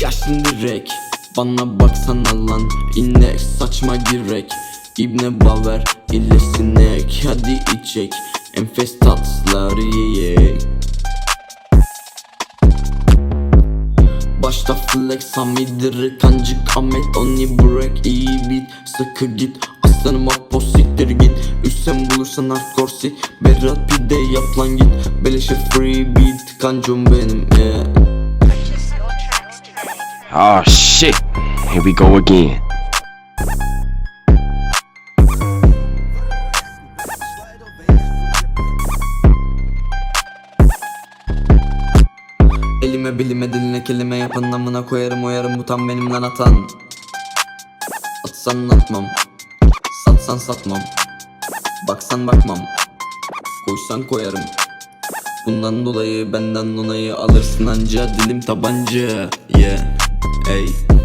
Ya şimdi rek Bana baksana lan inek saçma girek. İbne baver ile sinek Hadi içek enfes tatlılar yiyek. Başta flex hamidir kancık Ahmet oni break iyi bit Sıkı git aslanım apo siktir git Üstten bulursan hardcore sik Berat pide yap lan git Beleşe free beat kancım benim yeah. Oh shit. Here we go again. Elime bilime diline kelime yapan amına koyarım oyarım bu tam benim lan atan Atsan atmam Satsan satmam Baksan bakmam. Koysan koyarım. Bundan dolayı benden onayı alırsın anca. Dilim tabanca. Yeah. Ey